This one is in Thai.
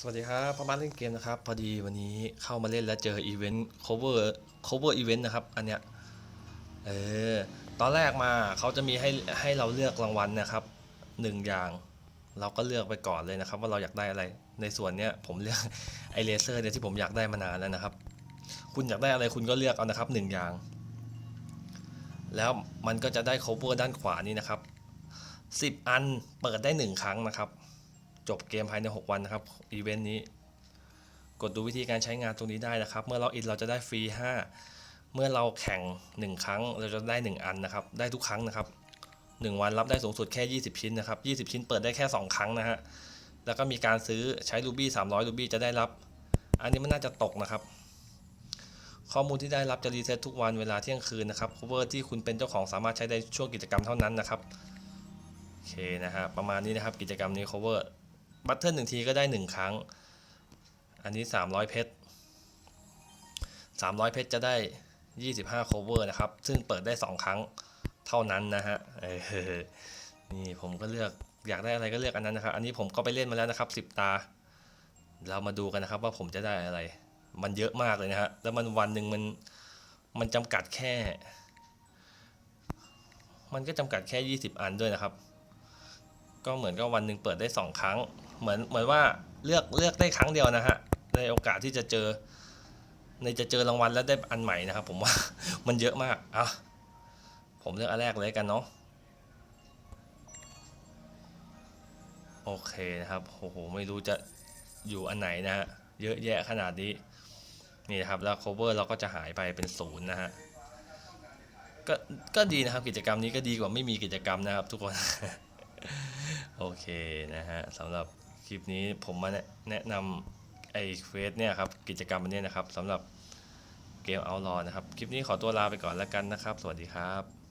สวัสดีครับประมาณเล่นเกมนะครับ พอดีวันนี้เข้ามาเล่นแล้วเจออีเวนต์ cover cover event นะครับ อันเนี้ย เออ ตอนแรกมาเขาจะมีให้ให้เราเลือกรางวัลนะครับหนึ่งอย่าง เราก็เลือกไปก่อนเลยนะครับ ว่าเราอยากได้อะไร ในส่วนเนี้ยผมเลือกไอเลเซอร์เนี่ยที่ผมอยากได้มานานแล้วนะครับ คุณอยากได้อะไรคุณก็เลือกเอานะครับหนึ่งอย่าง แล้วมันก็จะได้ cover ด้านขวานี้นะครับ10 อันเปิดได้หนึ่งครั้งนะครับ จบเกมภายใน 6 วันนะครับอีเวนต์นี้ กดดูวิธีการใช้งานตรงนี้ได้นะครับ เมื่อเราอินเราจะได้ฟรี 5 เมื่อเราแข่ง 1 ครั้งเราจะได้ 1 อันนะครับ ได้ทุกครั้งนะครับ 1 วันรับได้สูงสุดแค่ 20 ชิ้นนะครับ 20 ชิ้นเปิดได้แค่ 2 ครั้งนะฮะ แล้วก็มีการซื้อใช้รูบี้300รูบี้จะได้รับ อันนี้มันน่าจะตกนะครับข้อมูลที่ได้รับจะรีเซ็ตทุกวันเวลาเที่ยงคืนนะครับ cover ที่คุณเป็นเจ้าของสามารถใช้ได้ช่วงกิจกรรมเท่านั้นนะครับ โอเคนะฮะประมาณนี้นะครับกิจกรรมนี้ cover บัตเทิลหนึ่งทีก็ได้หนึ่งครั้ง อันนี้ 300 เพชร 300 เพชรจะได้ 25 cover นะครับ ซึ่งเปิดได้ 2 ครั้งเท่านั้นนะฮะนี่ผมก็เลือกอยากได้อะไรก็เลือกอันนั้นนะครับ อันนี้ผมก็ไปเล่นมาแล้วนะครับ 10 ตา เรามาดูกันนะครับว่าผมจะได้อะไร มันเยอะมากเลยนะฮะ แล้วมันวันหนึ่งมันมันจำกัดแค่ มันก็จำกัดแค่ 20 อันด้วยนะครับ ก็เหมือนกับวันหนึ่งเปิดได้สองครั้ง เหมือนเหมือนว่าเลือกเลือกได้ครั้งเดียวนะฮะในโอกาสที่จะเจอ ในจะเจอรางวัลแล้วได้อันใหม่นะครับ ผมว่ามันเยอะมากอะผมเลือกอันแรกเลยกันเนาะโอเคนะครับโอ้โหไม่รู้จะอยู่อันไหนนะฮะเยอะแยะขนาดนี้นี่นะครับแล้ว cover เราก็จะหายไปเป็นศูนย์นะฮะก็ก็ดีนะครับกิจกรรมนี้ก็ดีกว่าไม่มีกิจกรรมนะครับทุกคน โอเคนะฮะสำหรับ คลิปนี้ผมมาแนะนำไอ้เควสเนี่ยครับกิจกรรมอันนี้นะครับสำหรับเกมเอาลอนะครับ คลิปนี้ขอตัวลาไปก่อนแล้วกันนะครับ สวัสดีครับ